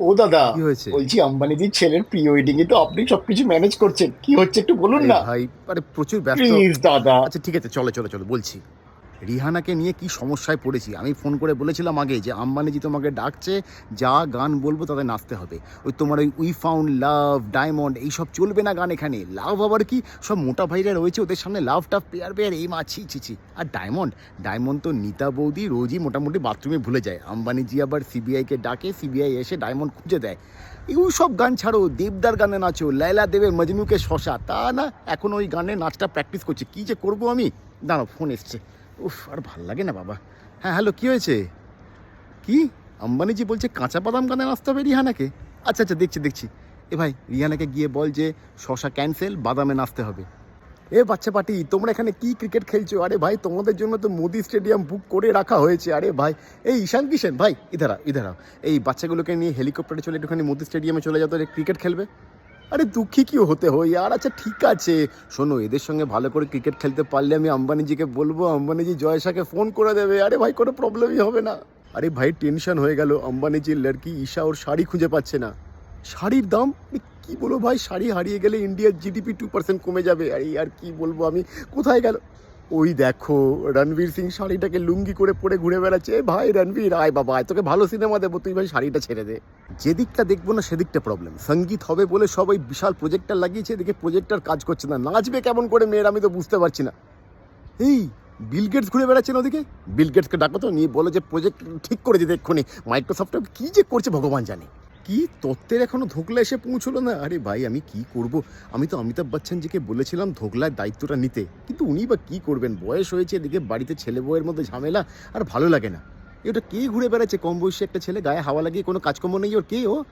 ও দাদা কি হয়েছে? বলছি আম্বানিজির ছেলের প্রি ওয়েডিং এ তো আপনি সবকিছু ম্যানেজ করছেন। কি হচ্ছে একটু বলুন না? ভাই আরে প্রচুর ব্যস্ত। প্লিজ দাদা। আচ্ছা ঠিক আছে চলো চলো চলো বলছি। রিহানাকে নিয়ে কি সমস্যায় পড়েছি? আমি ফোন করে বলেছিলাম আগে যে আম্বানিজি তোমাকে ডাকছে, যা গান বলব তাতে নাচতে হবে। ওই তোমার ওই উই ফাউন্ড লাভ ডায়মন্ড এইসব চলবে না গান এখানে। লাভ আবার কি? সব মোটা ভাইরা রয়েছে, ওদের সামনে লাভ টাভ পেয়ার পেয়ার এই মা, ছি ছি ছি। আর ডায়মন্ড ডায়মন্ড তো নিতা বৌদি রোজই মোটামুটি বাথরুমে ভুলে যায়। আম্বানিজি আবার সিবিআইকে ডাকে সিবিআই এসে ডায়মন্ড খুঁজে দেয়। এগুলো সব গান ছাড়ো, দেবদার গানে নাচো লাইলা দেবে মজনুকে শশা, তা না, এখন ওই গানে নাচটা প্র্যাকটিস করছে। কী যে করব আমি? দাঁড়াও ফোন এসছে। উফ, আর ভালো লাগে না বাবা। হ্যাঁ হ্যালো, কী হয়েছে? কি? আম্বানিজি বলছে কাঁচা বাদাম গানে আসতে হবে রিহানাকে? আচ্ছা আচ্ছা দেখছি দেখছি। এ ভাই, রিহানাকে গিয়ে বল যে শশা ক্যান্সেল বাদামে নাচতে হবে। এ বাচ্চা পাটি, তোমরা এখানে কি ক্রিকেট খেলছো? আরে ভাই, তোমাদের জন্য তো মোদি স্টেডিয়াম বুক করে রাখা হয়েছে। আরে ভাই, এই ঈশান কিষেন, ভাই, ইধারা ইধারা এই বাচ্চাগুলোকে নিয়ে হেলিকপ্টারে চলে একটুখানি মোদি স্টেডিয়ামে চলে যাও ক্রিকেট খেলবে। আরে দুঃখী কি হতে হয়? আর আচ্ছা ঠিক আছে। শোনো, এদের সঙ্গে ভালো করে ক্রিকেট খেলতে পারলে আমি আম্বানিজিকে বলব, আম্বানিজি জয়সাকে ফোন করে দেবে। আরে ভাই, কোনো প্রবলেমই হবে না। আরে ভাই টেনশন হয়ে গেল। আম্বানিজির লড়কি ঈশা ওর শাড়ি খুঁজে পাচ্ছে না। শাড়ির দাম? কি বলব ভাই, শাড়ি হারিয়ে গেলে ইন্ডিয়ার জিডিপি টু পার্সেন্ট কমে যাবে। আরে, আর কি বলব আমি? কোথায় গেল? ওই দেখো, রণবীর সিং শাড়িটাকে লুঙ্গি করে পরে ঘুরে বেড়াচ্ছে। ভাই রণবীর, আয় বাবা, আয়, তোকে ভালো সিনেমা দেবো, তুই ভাই শাড়িটা ছেড়ে দে। যেদিকটা দেখব না, সেদিকটা প্রবলেম সংগীত হবে বলে সবাই বিশাল প্রজেক্টার লাগিয়েছে এদিকে প্রজেক্টার কাজ করছে না। নাচবে কেমন করে মেয়ের, আমি তো বুঝতে পারছি না। এই বিল গেটস ঘুরে বেড়াচ্ছেন ওদিকে? বিল গেটসকে ডাকো তো, নিয়ে বলো যে প্রজেক্ট ঠিক করে দিতে এক্ষুনি। মাইক্রোসফট কি যে করছে, ভগবান জানে। কি তত্ত্বের এখনও ধোকলা এসে পৌঁছলো না? আরে ভাই, আমি কি করব? আমি তো অমিতাভ বচ্চনজিকে বলেছিলাম ধোকলার দায়িত্বটা নিতে। কিন্তু উনি বা কি করবেন? বয়স হয়েছে এদিকে, বাড়িতে ছেলে বউয়ের মধ্যে ঝামেলা, আর ভালো লাগে না। এটা কে ঘুরে বেড়াচ্ছে? কম বয়সী একটা ছেলে, গায়ে হাওয়া লাগিয়ে কোনো কাজকর্ম নেই ওর। কে ও?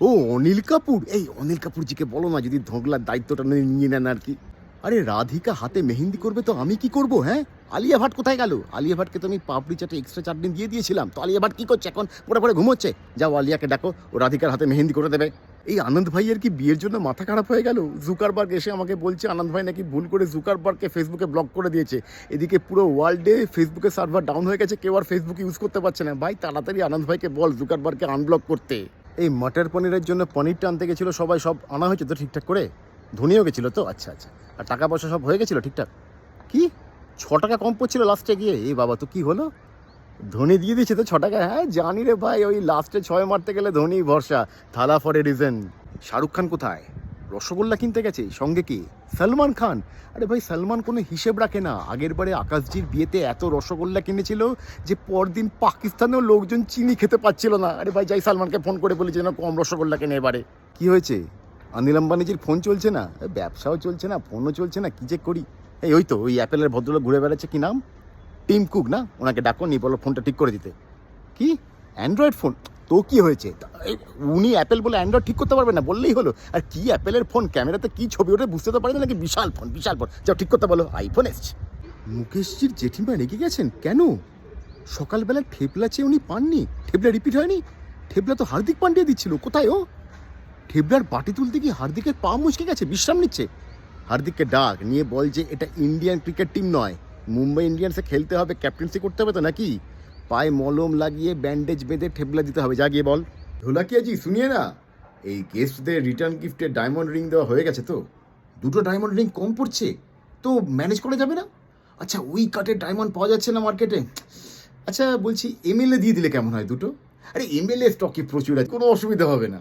ও, অনিল কাপুর? এই অনিল কাপুরজিকে বলো না, যদি ধোকলার দায়িত্বটা নিয়ে নেন আর কি। আরে রাধিকা হাতে মেহেন্দি করবে তো আমি কি করব হ্যাঁ? আলিয়া ভাট কোথায় গেল? আলিয়া ভাটকে তো আমি পাপড়ি চাটে এক্সট্রা চাটনি দিয়ে দিয়েছিলাম। তো আলিয়া ভাট কি করছে? এখন পরে পরে ঘুমোচ্ছে? যাও আলিয়াকে ডাকো, ও রাধিকার হাতে মেহেন্দি করে দেবে। এই আনন্দ ভাইয়ের কি বিয়ের জন্য মাথা খারাপ হয়ে গেল? জুকারবার্গ এসে আমাকে বলছে, আনন্দ ভাই নাকি ভুল করে জুকারবার্গকে ফেসবুকে ব্লক করে দিয়েছে। এদিকে পুরো ওয়ার্ল্ডে ফেসবুকে সার্ভার ডাউন হয়ে গেছে, কেউ আর ফেসবুক ইউজ করতে পারছে না। ভাই, তাড়াতাড়ি আনন্দ ভাইকে বল জুকারবার্গকে আনব্লক করতে। এই মটর পনিরের জন্য পনিরটা আনতে গেছিল সবাই, সব আনা হয়েছে তো ঠিকঠাক করে? ধনিও গেছিল তো? আচ্ছা আচ্ছা। আর টাকা পয়সা সব হয়ে গেছিল ঠিকঠাক? কি? ছ টাকা কম পড়ছিল লাস্টে গিয়ে। এই বাবা, তো কি হলো? ধোনি দিয়ে দিয়েছে তো ছ টাকা। হ্যাঁ জানি রে ভাই, ওই লাস্টে ছয় মারতে গেলে ধোনি ভরসা। Thala for a reason Shahrukh Khan কোথায়? রসগোল্লা কিনতে গেছে, সঙ্গে কি? সলমান খান। আরে ভাই, সলমান কোনো হিসেব রাখে না। আগের বারে আকাশজির বিয়েতে এত রসগোল্লা কিনেছিল যে পরদিন পাকিস্তানেও লোকজন চিনি খেতে পাচ্ছিল না। আরে ভাই, যাই সালমানকে ফোন করে বলেছে যেন কম রসগোল্লা কেনে এবারে। কি হয়েছে? অনিল আম্বানিজির ফোন চলছে না? ব্যবসাও চলছে না ফোনও চলছে না? কি যে করি? এই ওই তো, ওই অ্যাপেলের ভদ্রলোক ঘুরে বেড়াচ্ছে, কি নাম? টিম কুক, না? ওনাকে ডাকো নি বলো ফোনটা ঠিক করে দিতে। কি? Android phone? তো কি হয়েছে? উনি অ্যাপেল বলে অ্যান্ড্রয়েড ঠিক করতে পারবে না, বললেই হলো। আর কি অ্যাপেলের ফোন? ক্যামেরাতে কি ছবি ওটা বুঝতে তো পারে না নাকি? বিশাল ফোন বিশাল ফোন। যাও, ঠিক করতে বলো, আইফোন এসছে। মুকেশজির জেঠিমা রেগে গেছেন? কেন? সকালবেলা ঠেপলা চেয়ে উনি পাননি? ঠেপলা রিপিট হয়নি? ঠেপলা তো হার্দিক পান্ডিয়া দিচ্ছিল, কোথায় ও? ঠেবলার বাটি তুলতে গিয়ে হার্দিকের পা মুচকে গেছে, বিশ্রাম নিচ্ছে। হার্দিককে ডাক, নিয়ে বল যে এটা ইন্ডিয়ান ক্রিকেট টিম নয়। মুম্বাই ইন্ডিয়ান্সে খেলতে হবে, ক্যাপ্টেন্সি করতে হবে তো নাকি? পায়ে মলম লাগিয়ে ব্যান্ডেজ বেঁধে ঠেবলা দিতে হবে। যা গিয়ে বল। ধোলাকিয়াজি, শুনিয়ে না? এই গেস্টদের রিটার্ন গিফটে ডায়মন্ড রিং দেওয়া হয়ে গেছে তো। দুটো ডায়মন্ড রিং কম পড়ছে, তো ম্যানেজ করা যাবে না? আচ্ছা ওই কাটে ডায়মন্ড পাওয়া যাচ্ছে না মার্কেটে আচ্ছা বলছি এমএলএ দিয়ে দিলে কেমন হয় দুটো? আরে এমএলএ স্টকে প্রচুর আছে, কোনো অসুবিধা হবে না।